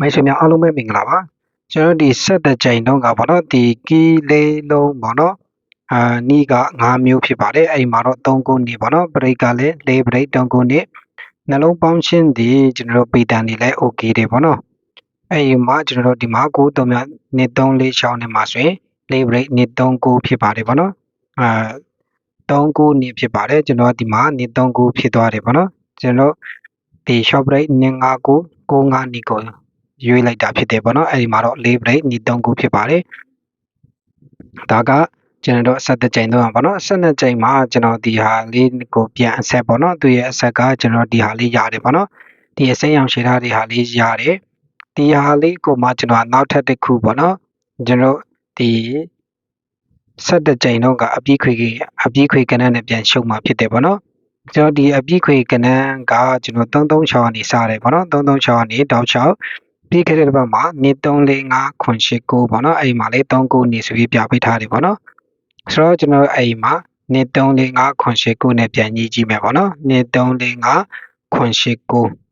မိတ်ဆွေများအားလုံးပဲမင်္ဂလာပါကျွန်တော်ဒီဆက်တဲ့ချိန်တုန်းကဗောနော်ဒီကီလေးလုံးဗောနော်အာနီးက5မျိုးဖြစ်ပါတယ်အဲ့ဒီမှာတော့3ခုနေဗောနော်ဘရိတ်ကလည်း4ဘရိတ်3ခုနေနှလုံးပေါင်းခြင်းဒီကျွန်တော်တို့ပေတန်နေလဲ okay တယ်ဗောနော်အဲ့ဒီမှာကျွန်တော်တို့ဒီမှာ9 3မြနေ3 4 6နေမှာဆိုရင်4ဘရိတ်နေ3 9ဖြစ်ပါတယ်ဗောနော်အာ3ခုနေဖြစ်ပါတယ်ကျွန်တော်ဒီမှာနေ3ခုဖြစ်သွားတယ်ဗောနော်ကျွန်တော်ဒီ short break နေ5ခု9 5နေကို ရွေးလိုက်တာဖြစ်တယ်ပေါ့နော်အဲ့ဒီမှာတော့၄ break ညီ၃ခုဖြစ်ပါတယ်ဒါကကျွန်တော်တို့ဆက်တဲ့ချိန်တော့ပေါ့နော်ဆက်တဲ့ချိန်မှာကျွန်တော်ဒီဟာလေးကိုပြန်အဆက်ပေါ့နော်သူရဲ့အဆက်ကကျွန်တော်ဒီဟာလေးရတယ်ပေါ့နော်ဒီအစိမ်းရောင်ရှည်ထားဒီဟာလေးရတယ်ဒီဟာလေးကိုမှကျွန်တော်နောက်ထပ်တစ်ခုပေါ့နော်ကျွန်တော်ဒီဆက်တဲ့ချိန်တော့ကအပြည့်ခွေအပြည့်ခွေကနန်းနဲ့ပြန်ရှုံမှာဖြစ်တယ်ပေါ့နော်ကျွန်တော်ဒီအပြည့်ခွေကနန်းကကျွန်တော်336ကနေစတယ်ပေါ့နော်336ကနေတောက်6 ပြီးခဲ့တဲ့တစ်ပတ်မှာနေ345ခွန်ရှိ9ပေါ့နော်အဲ့ဒီမှာလေ39နေဆိုပြီးပြပေးထားတယ်ပေါ့နော်ဆိုတော့ကျွန်တော်အဲ့ဒီမှာနေ345ခွန်ရှိ9နဲ့ပြန်ညှိကြည့်မယ်ပေါ့နော်နေ345ခွန်ရှိ9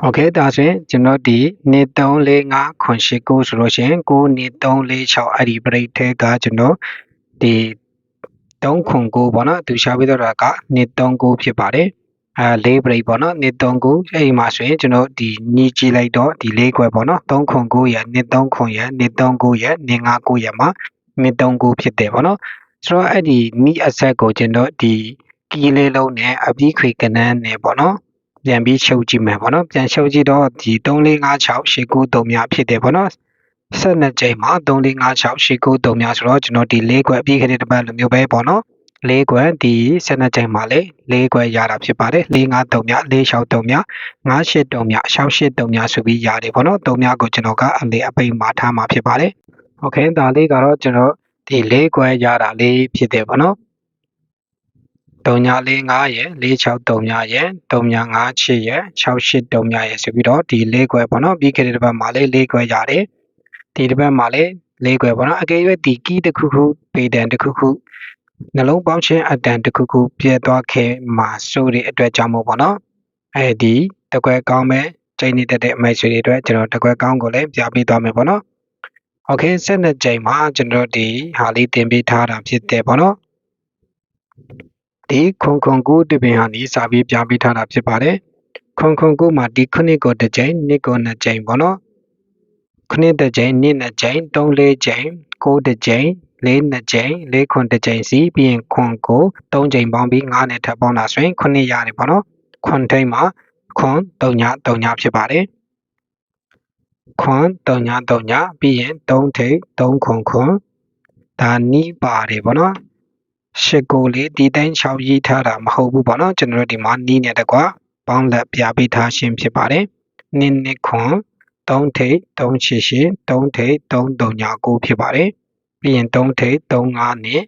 โอเคဒါဆိုရင်ကျွန်တော်ဒီနေ345ခွန်ရှိ9ဆိုလို့ရှိရင်9နေ346အဲ့ဒီ break ထဲကကျွန်တော်ဒီ3ခွန်9ပေါ့နော်သူရှာပေးတော့တာကနေ39ဖြစ်ပါတယ် အဲ၄ break ပေါ့နော်နှစ်3ခုအဲ့ဒီမှာဆိုရင်ကျွန်တော်ဒီညီကြည့်လိုက်တော့ဒီ၄ခွဲပေါ့နော်3ခွန်9ရနှစ်3ခွန်ရနှစ်3 9ရနှစ်5 9ရမှာနှစ်3 9ဖြစ်တယ်ပေါ့နော်ဆိုတော့အဲ့ဒီနီးအဆက်ကိုကျွန်တော်ဒီကီးလေးလုံးနဲ့အပြီးခွေကနန်းနဲ့ပေါ့နော်ပြန်ပြီးချုပ်ကြည့်မယ်ပေါ့နော်ပြန်ချုပ်ကြည့်တော့ဒီ3456 89 3မြဖြစ်တယ်ပေါ့နော်ဆက်နှစ်ကြိမ်မှာ3456 89 3မြဆိုတော့ကျွန်တော်ဒီ၄ခွဲအပြီးခတဲ့တစ်ပတ်လိုမျိုးပဲပေါ့နော် ၄ခွက်ဒီ၁၂ချိန်မှာလေ၄ခွက်ရတာဖြစ်ပါတယ်၄၅၃မြ၄၆၃မြ၅၈၃မြ၆၈၃မြဆိုပြီးရတယ်ပေါ့နော်၃မြကိုကျွန်တော်ကအလေအပိမှာထားမှာဖြစ်ပါတယ်โอเคဒါလေးကတော့ကျွန်တော်ဒီ၄ခွက်ရတာလေးဖြစ်တယ်ပေါ့နော်3ည4 5ရယ်4 6 3ညရယ်3ည5 8ရယ်6 8 3ညရယ်ဆိုပြီးတော့ဒီ၄ခွဲပေါ့နော်ပြီးခဲ့တဲ့တစ်ပတ်မှာလေး၄ခွဲရတယ်ဒီတစ်ပတ်မှာလေး၄ခွဲပေါ့နော်အကယ်၍ဒီကီးတစ်ခုခုပေတန်တစ်ခုခု နှလုံးပေါင်းခြင်းအတန်တစ်ခုခုပြည့်သွားခဲ့မှာစိုးတဲ့အတွက်ကြောင့်မို့ပေါ့နော်အဲဒီတကွဲကောင်းမဲ့ချိန်နေတဲ့အမိုက်ဆွေတွေအတွက်ကျွန်တော်တကွဲကောင်းကိုလည်းပြပေးသွားမယ်ပေါ့နော်โอเคဆက်နှစ်ချိန်မှာကျွန်တော်ဒီဟာလေးတင်ပေးထားတာဖြစ်တယ်ပေါ့နော်ဒီခွန်ခွန်ကူတပင်ဟာနီးစာပြီးပြပေးထားတာဖြစ်ပါတယ်ခွန်ခွန်ကူမှာဒီခုနှစ်ကိုတစ်ချိန်နှစ်ကိုနှစ်ချိန်ပေါ့နော်ခုနှစ်တစ်ချိန်နှစ်နှစ်ချိန်သုံးလေးချိန်ကိုးတစ်ချိန် ၄နှစ်ကြိမ်၄ခွန်တစ်ကြိမ်စီပြီးရင်ခွန်ကို၃ကြိမ်ပေါင်းပြီး၅နဲ့ထပ်ပေါင်းတာဆိုရင်9ရတယ်ပေါ့နော်ခွန်ထိတ်မှာခွန်3ည3ညဖြစ်ပါတယ်ခွန်3ည3ညပြီးရင်3ထိတ်3ခွန်ခွန်ဒါနီးပါတယ်ပေါ့နော်ရှစ်ကိုလေးဒီတိုင်း6ရေးထားတာမဟုတ်ဘူးပေါ့နော်ကျွန်တော်တို့ဒီမှာနီးနေတကွာပေါင်းလက်ပြပေးထားခြင်းဖြစ်ပါတယ်နင်းနစ်ခွန်3ထိတ်3ရှစ်ရှစ်3ထိတ်3 3ည9ဖြစ်ပါတယ် ပြီးရင်3ထိပ်35နှစ်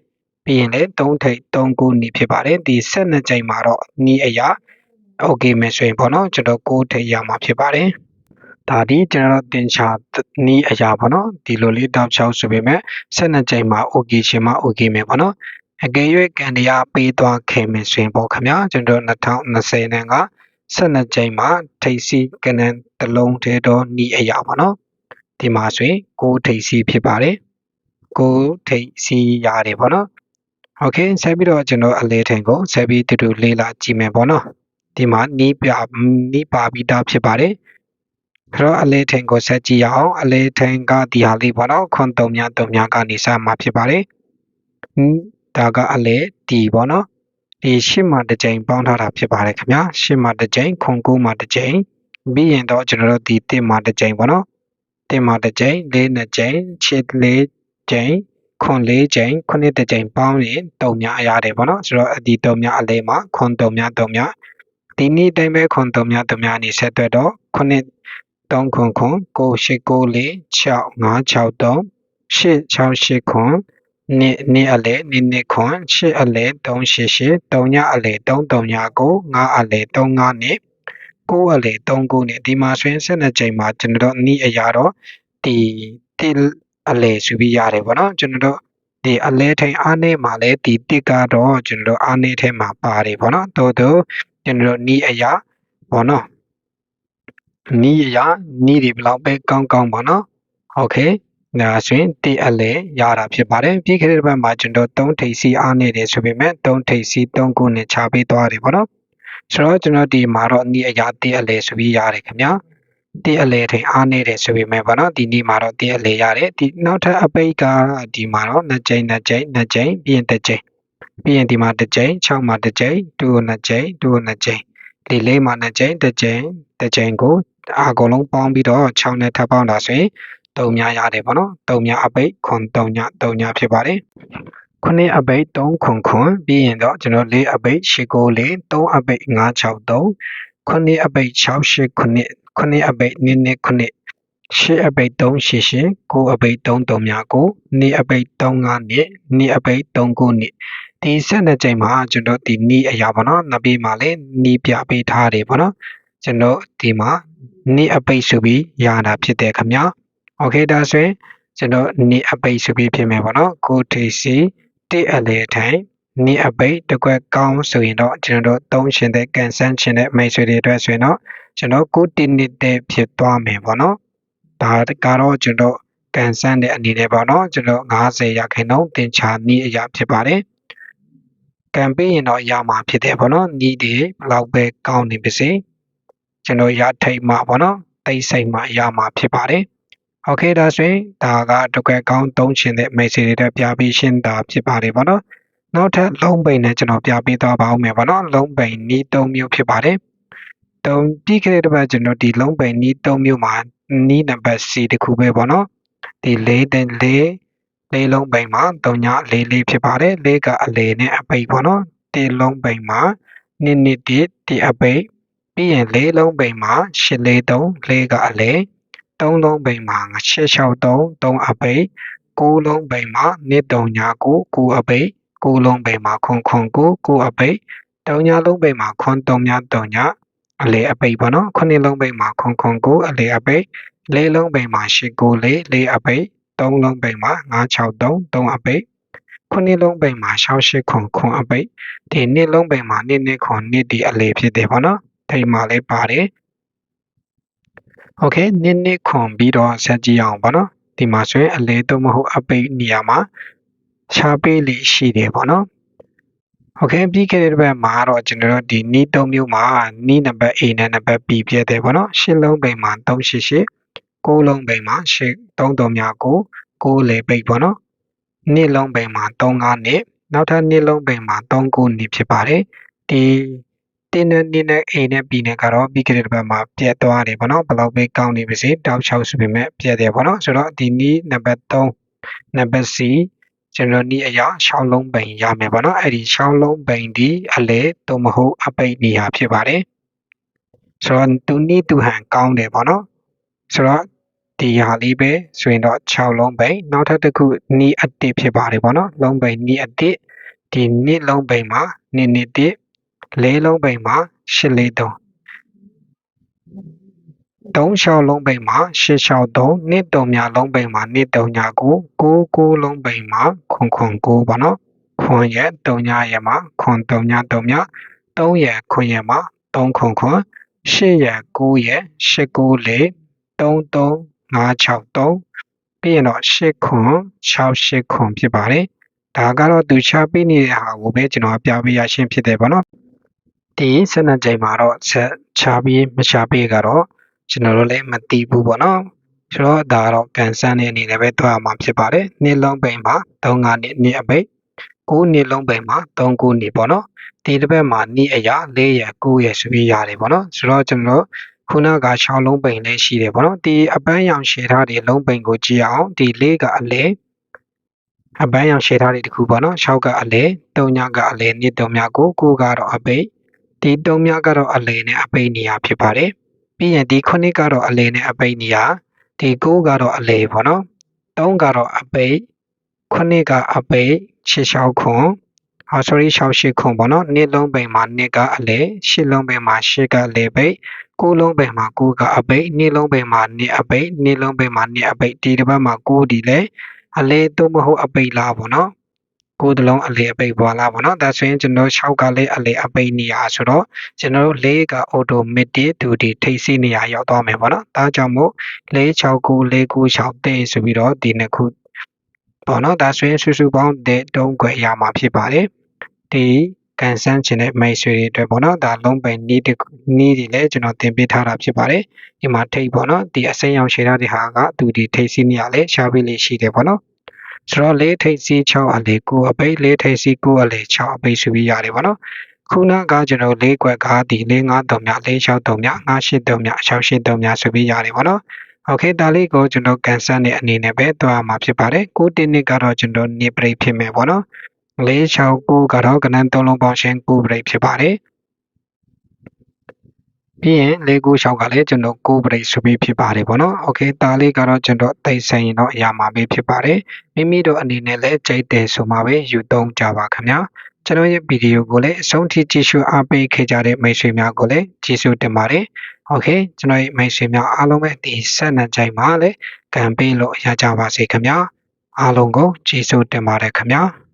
ပြီးရင်လည်း3ထိပ်39နှစ်ဖြစ်ပါတယ်ဒီ12ချိန်မှာတော့နီးအရာ okay မယ်ဆိုရင်ပေါ့နော်ကျွန်တော်6ထိပ်ရမှာဖြစ်ပါတယ်ဒါဒီကျွန်တော်တင်ချာနီးအရာပေါ့နော်ဒီလိုလေးတောက်ချောက်ဆိုပေမဲ့12ချိန်မှာ okay ရှင်မှာ okay မယ်ပေါ့နော်အကယ်၍ကန်တရားပေးသွားခင်မယ်ဆိုရင်ပေါ့ခင်ဗျာကျွန်တော်2020နဲ့က12ချိန်မှာထိပ်စီကနန်တလုံးသေးတော့နီးအရာပါနော်ဒီမှာဆိုရင်6ထိပ်စီဖြစ်ပါတယ် ကိုထိတ်စီရတယ်ပေါ့နော်โอเคဆက်ပြီးတော့ကျွန်တော်အလဲထင်ကိုဆက်ပြီးတူတူလေးလာကြည့်မယ်ပေါ့နော်ဒီမှာနီးပြနီးပါပြီးသားဖြစ်ပါတယ်အဲ့တော့အလဲထင်ကိုဆက်ကြည့်ရအောင်အလဲထင်ကဒီဟာလေးပေါ့နော်ခွန်3မြ3မြကနေစမှာဖြစ်ပါတယ်ဒါကအလဲဒီပေါ့နော်ဒီရှစ်မှာတစ်ကြိမ်ပေါင်းထားတာဖြစ်ပါတယ်ခင်ဗျာရှစ်မှာတစ်ကြိမ်ခွန်9မှာတစ်ကြိမ်ပြီးရင်တော့ကျွန်တော်တို့ဒီ1မှာတစ်ကြိမ်ပေါ့နော်1မှာတစ်ကြိမ်4နှစ်ကြိမ်ချစ်4 ကြိမ်ခွန်၄ကြိမ်ခုနှစ်တစ်ကြိမ်ပေါင်းရင်တုံများရတယ်ပေါ့နော်ဆိုတော့ဒီတုံများအလဲမှာခွန်တုံများတုံများဒီနေ့တိုင်းပဲခွန်တုံများတုံများနေဆက်သွက်တော့ခုနှစ်3ခွန်ခွန်9 8 9 4 6 5 6 3 8 6 8ခွန်နှစ်နှစ်အလဲနှစ်နှစ်ခွန်8အလဲ3 8 8 3ညအလဲ3 3ည9 5အလဲ3 5နှစ်9အလဲ3 9နှစ်ဒီမှာဆိုရင်12ကြိမ်မှာကျွန်တော်နီးအရာတော့ဒီတိ အလဲဆိုပြီးရတယ်ပေါ့နော်ကျွန်တော်တို့ဒီအလဲထိန်အားနေမှာလဲဒီတစ်ကတော့ကျွန်တော်တို့အားနေထဲမှာပါတယ်ပေါ့နော်တိုးတိုးကျွန်တော်တို့နီးအရာပေါ့နော် နီးအရာနီးတွေဘယ်လောက်ပဲကောင်းကောင်းပါနော်โอเคဒါဆိုရင်တိအလဲရတာဖြစ်ပါတယ်ပြီးခဲ့တဲ့ဘက်မှာကျွန်တော်3ထိပ်စီအားနေတယ်ဆိုပေမဲ့3ထိပ်စီ3ခုနဲ့ခြားပေးသွားတယ်ပေါ့နော်ဆိုတော့ကျွန်တော်ဒီမှာတော့နီးအရာတိအလဲဆိုပြီးရတယ်ခင်ဗျာ တိအလဲထိန်အားနေတယ်ဆိုပေမဲ့ပေါ့နော်ဒီနေ့မှာတော့တိအလဲရတယ်ဒီနောက်ထပ်အပိတ်ကဒီမှာတော့နှစ်ကြိမ်နှစ်ကြိမ်နှစ်ကြိမ်ပြီးရင်တစ်ကြိမ်ပြီးရင်ဒီမှာတစ်ကြိမ်6မှာတစ်ကြိမ်2ကိုနှစ်ကြိမ်2ကိုနှစ်ကြိမ်ဒီလေးမှာနှစ်ကြိမ်တစ်ကြိမ်တစ်ကြိမ်ကိုအကုန်လုံးပေါင်းပြီးတော့6နဲ့ထပ်ပေါင်းတာဆိုရင်3များရတယ်ပေါ့နော်3များအပိတ်ခွန်3ည3ညဖြစ်ပါတယ်ခုနှစ်အပိတ်3ခွန်ခွန်ပြီးရင်တော့ကျွန်တော်၄အပိတ်8ကို၄3အပိတ်5 6 3ခုနှစ်အပိတ်6 8ခုနှစ်ခုနှစ်အပိတ်2 2ခုနှစ်ရှစ်အပိတ်3ရှစ်ရှစ်ကိုအပိတ်3 3များကိုနေအပိတ်3 5နှစ်နေအပိတ်3 9နှစ်ဒီဆက်နှစ်ကြိမ်မှာကျွန်တော်ဒီနီးအရာပေါ့နော်နှစ်ပြီးမှလည်းနီးပြပေးထားတယ်ပေါ့နော်ကျွန်တော်ဒီမှာနေအပိတ်ဆိုပြီးရတာဖြစ်တယ်ခင်ဗျာโอเคဒါဆိုရင်ကျွန်တော်နေအပိတ်ဆိုပြီးဖြစ်မယ်ပေါ့နော်ကိုထေစီတိအလေထိုင် နေအပိတ်တကွက်ကောင်းဆိုရင်တော့ကျွန်တော်တို့သုံးရှင်တဲ့ကန်ဆန်းရှင်တဲ့မိတ်ဆွေတွေအတွက်ဆိုရင်တော့ကျွန်တော်ကိုတိနေတဲ့ဖြစ်သွားမယ်ပေါ့နော်ဒါကတော့ကျွန်တော်ကန်ဆန်းတဲ့အနေနဲ့ပေါ့နော်ကျွန်တော်90ရာခိုင်နှုန်းတင်ချာနည်းအရာဖြစ်ပါတယ်ကံပေးရင်တော့ရမှာဖြစ်တယ်ပေါ့နော်နီးတွေဘလောက်ပဲကောင်းနေပါစေကျွန်တော်ရထိတ်မှပေါ့နော်တိတ်ဆိတ်မှရမှာဖြစ်ပါတယ်โอเคဒါဆိုရင်ဒါကတကွက်ကောင်းသုံးချင်တဲ့ message တွေပြပြီးရှင်းတာဖြစ်ပါတယ်ပေါ့နော် နောက်ထပ်လုံးပိန်နဲ့ကျွန်တော်ပြပေးသွားပါဦးမယ်ပေါ့နော်လုံးပိန်နီး၃မျိုးဖြစ်ပါတယ်တုံးပြီးခဲ့တဲ့တစ်ပတ်ကျွန်တော်ဒီလုံးပိန်နီး၃မျိုးမှာနီးနံပါတ် C တခုပဲပေါ့နော်ဒီ၄တဲ့၄လေးလုံးပိန်မှာ၃ည၄လေးဖြစ်ပါတယ်၄ကအလေနဲ့အပိတ်ပေါ့နော်ဒီလုံးပိန်မှာနိနိတိဒီအပိတ်ပြီးရင်လေးလုံးပိန်မှာ၈လေး၃၄ကအလေ၃လုံးပိန်မှာ၈၆၃၃အပိတ်၉လုံးပိန်မှာနှစ်၃ည9 9အပိတ် 9လုံးပိန်မှာခွန်ခွန်9 9အပိတ်၃ညလုံးပိန်မှာခွန်3ည3ညအလေအပိတ်ပေါ့နော်ခုနှစ်လုံးပိန်မှာခွန်ခွန်9အလေအပိတ်လေးလုံးပိန်မှာ၈9လေးလေးအပိတ်3လုံးပိန်မှာ963 3အပိတ်ခုနှစ်လုံးပိန်မှာ68ခွန်ခွန်အပိတ်ဒီနှစ်လုံးပိန်မှာနှစ်နှစ်ခွန်နှစ်ဒီအလေဖြစ်တယ်ပေါ့နော်ထိမှာလေးပါတယ်โอเคနှစ်နှစ်ခွန်ပြီးတော့ဆက်ကြည့်အောင်ပေါ့နော်ဒီမှာဆိုရင်အလေတော့မဟုတ်အပိတ်နေရာမှာ ရှားပေးလိရှိတယ်ပေါ့နော်โอเคပြီးခဲ့တဲ့ဘက်မှာတော့ကျွန်တော်တို့ဒီနီး၃မျိုးမှာနီးနံပါတ် A နဲ့နံပါတ် B ပြည့်တယ်ပေါ့နော်ရှစ်လုံးပိန်မှာ388 6လုံးပိန်မှာရှစ်33များကို6လေပိတ်ပေါ့နော်နှစ်လုံးပိန်မှာ35နှစ်နောက်ထပ်နှစ်လုံးပိန်မှာ39နှစ်ဖြစ်ပါတယ်ဒီတင်းနဲ့တင်းနဲ့အိမ်နဲ့ပြည်နယ်ကတော့ပြီးခဲ့တဲ့တစ်ပတ်မှာပြတ်သွားတယ်ပေါ့နော်ဘယ်လောက်ပဲကောင်းနေပါစေတောက်ချောက်ဆိုပေမဲ့ပြတ်တယ်ပေါ့နော်ဆိုတော့ဒီနီးနံပါတ်3နံပါတ် C ကျွန်တော်နီးအရာရှောင်းလုံးပိန်ရမယ်ပေါ့နော်အဲ့ဒီရှောင်းလုံးပိန်ဒီအလဲသို့မဟုတ်အပိတ်နေရာဖြစ်ပါတယ်ဆိုတော့သူနီးသူဟန်ကောင်းတယ်ပေါ့နော်ဆိုတော့ဒီဟာလေးပဲဆိုရင်တော့6လုံးပိန်နောက်ထပ်တစ်ခုနီးအတစ်ဖြစ်ပါတယ်ပေါ့နော်လုံးပိန်နီးအတစ်ဒီနှစ်လုံးပိန်မှာနှစ်နှစ်တစ်လေးလုံးပိန်မှာရှစ်လေးသုံး သုံးလျှောက်လုံးပိန်မှာရှစ်လျှောက်သုံးနှစ်တုံညာလုံးပိန်မှာနှစ်တုံညာကိုကိုကိုလုံးပိန်မှာခွန်ခွန်ကိုပေါ့နော်ခွန်ရဲ့တုံညာရဲ့မှာခွန်တုံညာတုံညာသုံးရဲ့ခွန်ရဲ့မှာသုံးခွန်ခွန်ရှစ်ရဲ့ကိုရဲ့ရှစ်ကိုလေးသုံးသုံး5 6 3ပြီးရင်တော့8ခွန်6 8ခွန်ဖြစ်ပါတယ်ဒါကတော့သူချပေးနေတဲ့ဟာကိုပဲကျွန်တော်ပြပေးရရှင်းဖြစ်တယ်ပေါ့နော်ဒီဆက်နှစ်ကြိမ်မှာတော့ဆက်ချပြီးမချပေးကတော့ ကျွန်တော်တို့လည်းမသိဘူးပေါ့နော်ဆိုတော့ဒါကတော့ကန်ဆန်းတဲ့အနေနဲ့ပဲတွားမှာဖြစ်ပါတယ်နှစ်လုံးပိန်မှာ3ငါနှစ်နှစ်အပိတ်9နှစ်လုံးပိန်မှာ3ခုနှစ်ပေါ့နော်ဒီတစ်ပတ်မှာနှစ်အရာ4ရ9ရဆိုပြီးရတယ်ပေါ့နော်ဆိုတော့ကျွန်တော်ခုနက6လုံးပိန်လေးရှိတယ်ပေါ့နော်ဒီအပန်းရောင်ရှည်ထားတဲ့လုံးပိန်ကိုကြည့်အောင်ဒီလေးကအလဲအပန်းရောင်ရှည်ထားတဲ့တခုပေါ့နော်6ကအလဲ3ညကအလဲနှစ်3ညကို9ကတော့အပိတ်ဒီ3ညကတော့အလဲနဲ့အပိတ်နေရာဖြစ်ပါတယ် ပြီးရင်ဒီ9ကတော့အလဲနဲ့အပိတ်နေရာဒီ9ကတော့အလဲပေါ့နော်3ကတော့အပိတ်9ကအပိတ်6 6ခွန်ဟော sorry 6 8ခွန်ပေါ့နော်နှစ်လုံးပိန်မှာနှစ်ကအလဲ8လုံးပိန်မှာ8ကလဲပိတ်ကိုးလုံးပိန်မှာကိုးကအပိတ်နှစ်လုံးပိန်မှာနှစ်အပိတ်နှစ်လုံးပိန်မှာနှစ်အပိတ်ဒီတစ်ပတ်မှာကိုးဒီလဲအလဲသို့မဟုတ်အပိတ်လားပေါ့နော် ကိုယ်တလုံးအလေအပိတ်ပွာလာပေါ့နော်ဒါဆိုရင်ကျွန်တော်6ကလည်းအလေအပိတ်နေရဆိုတော့ကျွန်တော်တို့4က automatic ဒူဒီထိတ်စီနေရရောက်သွားမယ်ပေါ့နော်ဒါကြောင့်မို့469 496တဲ့ဆိုပြီးတော့ဒီနှစ်ခုပေါ့နော်ဒါဆိုရင်စုစုပေါင်းတဲ့တုံးခွဲရမှာဖြစ်ပါတယ်ဒီကန်ဆန်းချင်တဲ့မိတ်ဆွေတွေအတွက်ပေါ့နော်ဒါလုံးပိန်နီးနီးတွေလည်းကျွန်တော်တင်ပေးထားတာဖြစ်ပါတယ်ဒီမှာထိတ်ပေါ့နော်ဒီအစိမ်းရောင်ရှည်ထားတဲ့ဟာကသူဒီထိတ်စီနေရလဲရှားပေးလေးရှိတယ်ပေါ့နော် ဆိုတော့လေးထိပ်စီး6အလေး9အပိတ်လေးထိပ်စီး9အလေး6အပိတ်ဆိုပြီးရတယ်ဗောနော်ခုနကကျွန်တော်လေးကွက်ကားဒီလေး9တုံမြလေး6တုံမြ9 8တုံမြ6 8တုံမြဆိုပြီးရတယ်ဗောနော်โอเคဒါလေးကိုကျွန်တော်ကန်ဆယ်တဲ့အနေနဲ့ပဲတွားမှာဖြစ်ပါတယ်ကိုတင်းနစ်ကတော့ကျွန်တော်နေပရိတ်ဖြစ်မယ်ဗောနော်469ကတော့ကနန်း3လုံးပေါင်းရှင်း9ပရိတ်ဖြစ်ပါတယ် ပြီးရင်496ကလည်းကျွန်တော်9 break ဆိုပြီးဖြစ်ပါတယ်ပေါ့နော်။ Okay ဒါလေးကတော့ကျွန်တော်သိဆိုင်ရင်တော့အရာမှာပဲဖြစ်ပါတယ်။မိမိတို့အနေနဲ့လည်းကြိုက်တယ်ဆိုမှပဲယူသုံးကြပါခင်ဗျာ။ကျွန်တော်ရဲ့ဗီဒီယိုကိုလည်းအဆုံးထိကြည့်ရှုအားပေးခဲ့ကြတဲ့မိတ်ဆွေများကိုလည်းကျေးဇူးတင်ပါတယ်။ Okay ကျွန်တော်ရဲ့မိတ်ဆွေများအားလုံးပဲဒီဆက်နံကြိုင်မှာလည်းကံပေးလို့ရကြပါစေခင်ဗျာ။အားလုံးကိုကျေးဇူးတင်ပါတယ်ခင်ဗျာ။